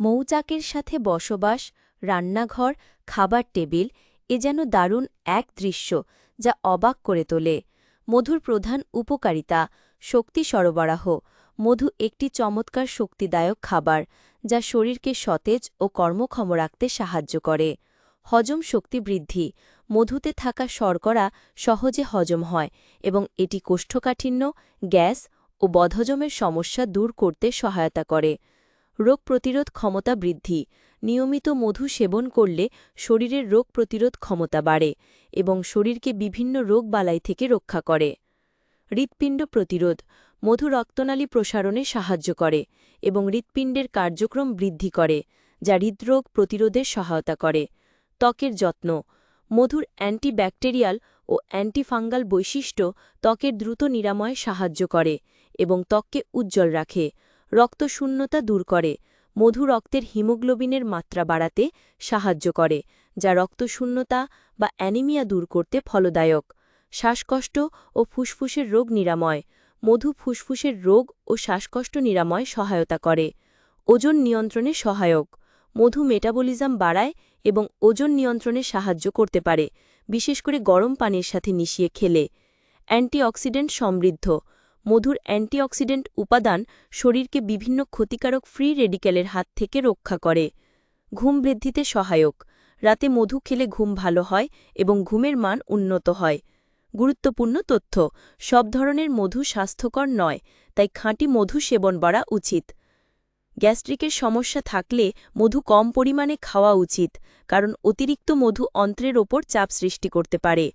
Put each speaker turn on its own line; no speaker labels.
মৌচাকের সাথে বসবাস, রান্নাঘর, খাবার টেবিল এ যেন দারুণ এক দৃশ্য যা অবাক করে তোলে। মধুর প্রধান উপকারিতা, শক্তি সরবরাহ। মধু একটি চমৎকার শক্তিদায়ক খাবার যা শরীরকে সতেজ ও কর্মক্ষম রাখতে সাহায্য করে। হজম শক্তি বৃদ্ধি। মধুতে থাকা শর্করা সহজে হজম হয় এবং এটি কোষ্ঠকাঠিন্য, গ্যাস ও বদহজমের সমস্যা দূর করতে সহায়তা করে। রোগ প্রতিরোধ ক্ষমতা বৃদ্ধি। নিয়মিত মধু সেবন করলে শরীরের রোগ প্রতিরোধ ক্ষমতা বাড়ে এবং শরীরকে বিভিন্ন রোগ বালাই থেকে রক্ষা করে। হৃৎপিণ্ড প্রতিরোধ, মধু রক্তনালী প্রসারণে সাহায্য করে এবং হৃৎপিণ্ডের কার্যক্রম বৃদ্ধি করে, যা হৃদরোগ প্রতিরোধে সহায়তা করে। ত্বকের যত্ন, মধুর অ্যান্টিব্যাকটেরিয়াল ও অ্যান্টিফাঙ্গাল বৈশিষ্ট্য ত্বকের দ্রুত নিরাময়ে সাহায্য করে এবং ত্বককে উজ্জ্বল রাখে। রক্তশূন্যতা দূর করে। মধু রক্তের হিমোগ্লোবিনের মাত্রা বাড়াতে সাহায্য করে, যা রক্তশূন্যতা বা অ্যানিমিয়া দূর করতে ফলদায়ক। শ্বাসকষ্ট ও ফুসফুসের রোগ নিরাময়। মধু ফুসফুসের রোগ ও শ্বাসকষ্ট নিরাময় সহায়তা করে। ওজন নিয়ন্ত্রণে সহায়ক। মধু মেটাবলিজম বাড়ায় এবং ওজন নিয়ন্ত্রণে সাহায্য করতে পারে, বিশেষ করে গরম পানির সাথে মিশিয়ে খেলে। অ্যান্টিঅক্সিডেন্ট সমৃদ্ধ। মধুর অ্যান্টিঅক্সিডেন্ট উপাদান শরীরকে বিভিন্ন ক্ষতিকারক ফ্রি রেডিক্যালের হাত থেকে রক্ষা করে। ঘুম বৃদ্ধিতে সহায়ক। রাতে মধু খেলে ঘুম ভালো হয় এবং ঘুমের মান উন্নত হয়। গুরুত্বপূর্ণ তথ্য, সব ধরনের মধু স্বাস্থ্যকর নয়, তাই খাঁটি মধু সেবন করা উচিত। গ্যাস্ট্রিকের সমস্যা থাকলে মধু কম পরিমাণে খাওয়া উচিত, কারণ অতিরিক্ত মধু অন্ত্রের ওপর চাপ সৃষ্টি করতে পারে।